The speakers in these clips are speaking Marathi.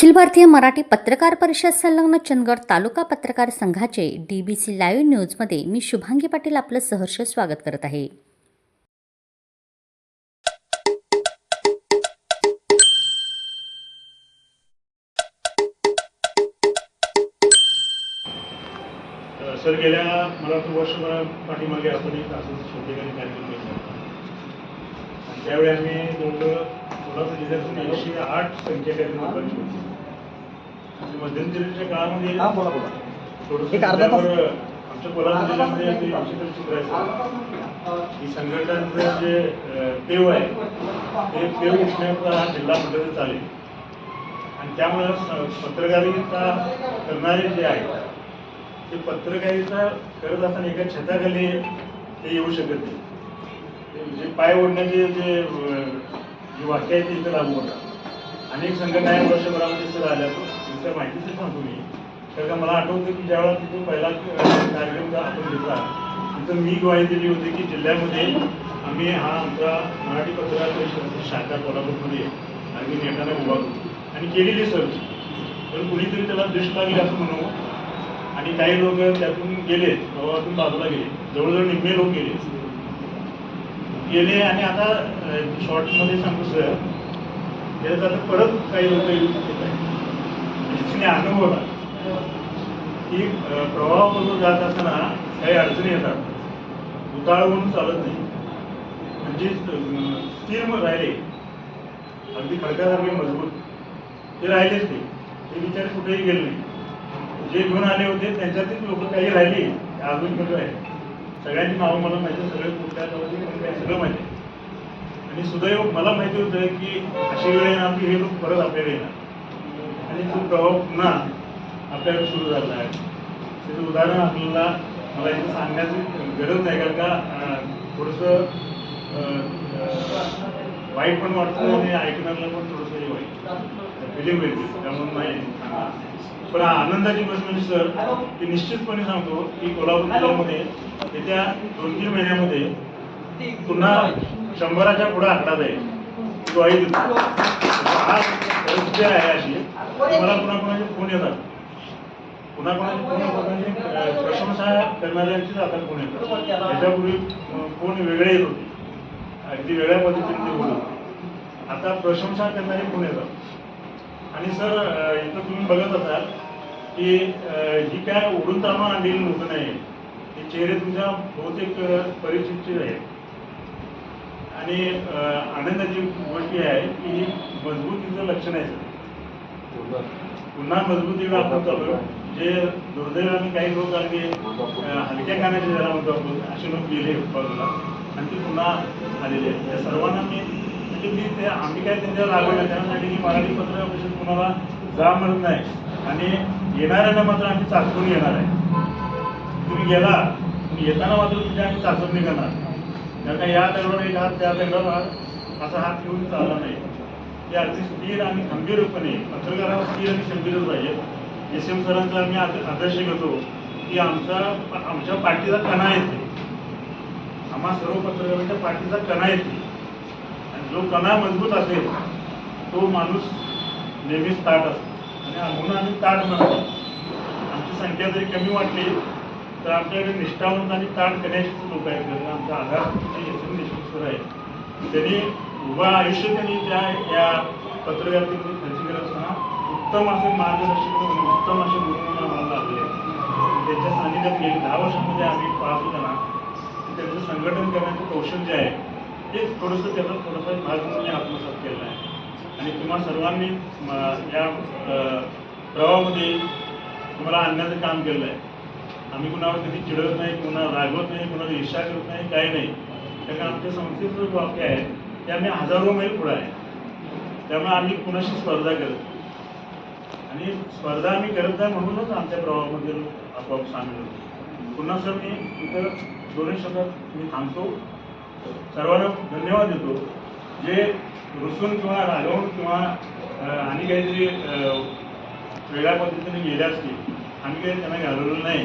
अखिल भारतीय मराठी पत्रकार परिषद संलग्न चंदगड तालुका पत्रकार संघाचे डी बी सी लाईव्ह न्यूजमध्ये मी शुभांगी पाटील आपलं सहर्ष स्वागत करत आहे सर गेल्या मला वाटतं वर्षभरा पाठीमागे आपण एक असंच छोटेखानी कार्यक्रम घेतला आणि त्यावेळी आम्ही जवळजवळ कोल्हापूर जिल्ह्यातून एकशे आठ संख्याकारी लोकांची होती आणि मध्यंतरीच्या काळामध्ये हा बोला बोला. थोडंसं एक अर्धा तास. त्यावर आमच्या कोल्हापूर जिल्ह्यामध्ये ते आहे. संघटनांचं जे अं, पेव आहे ते पेव उठण्याचा हा जिल्हा तर चालेल. आणि त्यामुळं पत्रकारिता करणारे जे आहेत ते पत्रकारिता करत असताना एका छताखाली ते येऊ शकत नाही. ते जे पाय ओढण्याचे जे अं, जे वाक्य आहे ते इथं लागू होतात. अनेक संघटना या वर्षभरामध्ये सर आल्या तुमच्या माहितीचं सांगतो मी तर का मला आठवतं की ज्यावेळेला तिथून पहिला कार्यक्रम आपण घेतला तिथं मी ग्वाही दिली होती की जिल्ह्यामध्ये आम्ही हा आमचा मराठी पत्रकार परिषदेची शाखा कोल्हापूरमध्ये आम्ही नेटाने उभा करू आणि केलेली सर्च पण कुणीतरी त्याला दृष्ट लागली असं म्हणू आणि काही लोक त्यातून गेले प्रवाहातून बाजूला गेले. जवळजवळ निम्मे लोक गेले. गेले आणि आता शॉर्टमध्ये सांगू सर त्याच्यात आता परत काही लोक येऊ शकत आहे अनुभवला की प्रवाहामधून जात असताना काही अडचणी येतात. उताळ म्हणून चालत नाही. म्हणजे स्थिर राहिले. अगदी खडकासारखे मजबूत. ते राहिलेच नाही. ते विचार कुठेही गेले नाही. जे घेऊन आले होते त्यांच्यातील लोक काही राहिली. अजून कसं आहे सगळ्यांची नावं मला माहिती सगळे कुठल्या सगळं माहिती आहे. आणि सुदैव मला माहिती होतं की अशी वेळ येणार की हे लोक परत आपल्याला येणार. आणि तो प्रभाव पुन्हा आपल्याकडे सुरू झाला आहे. त्याचं उदाहरण आपल्याला मला इथं सांगण्याची गरज नाही कारण का अं, थोडंसं वाईट पण वाटतं आणि ऐकणाऱ्याला पण थोडंसं हे वाईट. फिलिंग मिळते त्यामुळे नाही पण आनंदाची गोष्ट म्हणजे सर की निश्चितपणे सांगतो की कोल्हापूर जिल्ह्यामध्ये येत्या दोन तीन महिन्यामध्ये पुन्हा शंभराच्या पुढे आकडा जाईल. तो आई आज परिस्थिती आहे अशी. मला पुन्हा कोणाचे फोन येतात? पुन्हा कोणाचे फोन येतात म्हणजे प्रशंसा करणाऱ्यांचीच आता फोन येतात. त्याच्यापूर्वी फोन वेगळे येत होते. अगदी वेगळ्या पद्धतीने ते बोलत होते. आता प्रशंसा करणारे फोन येतात. आणि सर इथं तुम्ही बघत असाल की ही काय उडून ताणून आणलेली लोक नाही हे चेहरे तुमच्या बहुतेक परिचितचे आहेत. आणि आनंदाची गोष्ट ही आहे की ही मजबूतीचं लक्षण आहे पुन्हा. मजबूतीकडे आपण चालू जे दुर्दैवाने काही लोक अगदी हलक्या कानाचे ज्याला म्हणतो आपण असे लोक गेले बाजूला आणि ते पुन्हा आलेले आहेत. त्या सर्वांना मी म्हणजे मी ते आम्ही काय त्यांच्यावर रागवलं त्यासाठी की मराठी पत्रकार परिषद कुणाला जा म्हणत नाही. आणि येणाऱ्यांना मात्र आम्ही चाचपून येणार आहे. तुम्ही गेला तुम्ही येताना मात्र तुमच्या आम्ही चाचपणी करणार. त्यांना या दगडावर एक हात त्या दगडावर हात असा हात घेऊन चालला नाही. ते अगदी स्थिर आणि खंबीरपणे पत्रकारावर स्थिर आणि खंबीरच पाहिजे एस एम सरांचा आम्ही आदर्श घेतो की आमचा आमच्या पाठीचा कणा येते. आम्हा सर्व पत्रकारांच्या पाठीचा कणा येते. आणि जो कणा मजबूत असेल तो माणूस नेहमीच ताट असतो. आणि म्हणून आम्ही ताट म्हणतो आमची संख्या जरी कमी वाटली तर आमच्याकडे निष्ठावंत आणि ताण गणेश लोक आहेत. त्यांना आमचा आधार यशवंत एस देशमुख सर आहे. त्यांनी उभा आयुष्य त्यांनी त्या या पत्रकारितेमध्ये खर्च करत असताना उत्तम असे मार्गदर्शक म्हणून उत्तम असे गुरु म्हणून आम्हाला लाभले. आहेत. त्यांच्या सानिध्यात गेली. दहा वर्षांमध्ये आम्ही पाहतो त्यांना त्यांचं संघटन करण्याचं कौशल्य जे आहे ते थोडंसं त्याचा थोडासा भाग म्हणून आत्मसात केलं आहे. आणि तुम्हा सर्वांनी या प्रवाहामध्ये तुम्हाला आणण्याचं काम केलं आहे. आम्ही कुणावर कधी चिडवत नाही कुणाला रागवत नाही कुणाला ईर्षा करत नाही काही नाही. कारण आमच्या संस्थेचं जे वाक्य आहे ते आम्ही हजारो मैल पुढं आहे. त्यामुळे आम्ही कुणाशी स्पर्धा करत आणि स्पर्धा आम्ही करत नाही म्हणूनच आमच्या प्रवाहामध्ये आपोआप सामील होतो पुन्हा सर मी इथं दोन्ही शब्दात मी थांबतो. सर्वांना धन्यवाद देतो. जे रुसून किंवा रागवून किंवा आणि काहीतरी वेगळ्या पद्धतीने गेल्या असतील आम्ही काही त्यांना घालवलं नाही.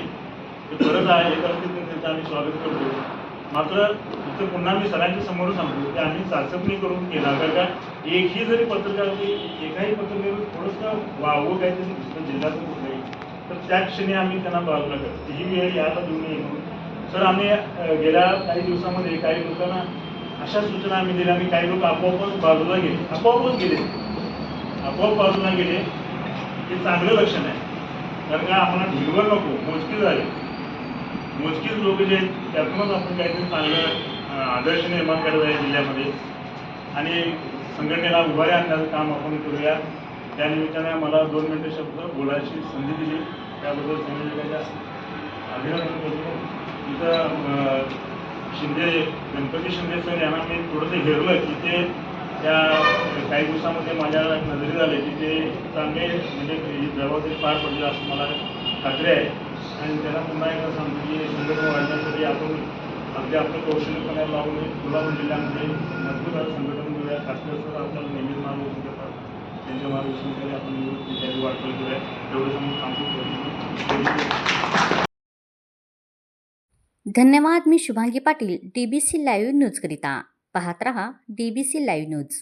ते गरज आहे एका त्यांचं आम्ही स्वागत करतो. मात्र इथं पुन्हा मी सरांच्या समोर सांगतो की आम्ही चाचपणी करून केला. कारण का एकही जरी पत्रकार एकाही पत्रकार थोडंसं वावं काहीतरी दुसरं जिल्ह्यातून कुठलंही तर त्या क्षणी आम्ही त्यांना बाजूला करतो. ही वेळ यायला देऊ नये म्हणून सर आम्ही गेल्या काही दिवसामध्ये काही लोकांना अशा सूचना आम्ही दिल्या आणि काही लोक आपोआपच बाजूला गेले. आपोआपच गेले. आपोआप बाजूला गेले. हे चांगलं लक्षण आहे. कारण का आम्हाला ढिगवर नको मोजकी झाले. मोजकीच लोक जे आहेत त्यातूनच आपण काहीतरी चांगलं आदर्श निर्माण करत आहे जिल्ह्यामध्ये. आणि संघटनेला उभारी आणण्याचं काम आपण करूया. त्यानिमित्ताने मला दोन मिनटं शब्द बोलायची संधी दिली. त्याबद्दल संयोजकाच्या अभिनंदन करतो. तिथं शिंदे गणपती शिंदे सर यांना मी थोडंसं हेरलं की ते त्या काही दिवसामध्ये माझ्या नजरेत आले की ते चांगले म्हणजे ही जबाबदारी पार पडली असं मला खात्री आहे. आणि त्यांना पुन्हा एकदा सांगतो की संघटना वाढण्यासाठी आपण अगदी आपलं कौशल्यपणे लावून म्हणजे कोल्हापूर जिल्ह्यामध्ये मजबूत संघटन मिळूया खासकर आपल्याला नेहमीच मार्गदर्शन करतात त्यांच्या मार्गदर्शनाखाली आपण निवडून त्याची वाटचाल करूया. एवढं सांगून थांबतो धन्यवाद. मी Shubhangi Patil D B C live न्यूजकरिता पाहत रहा D B C live news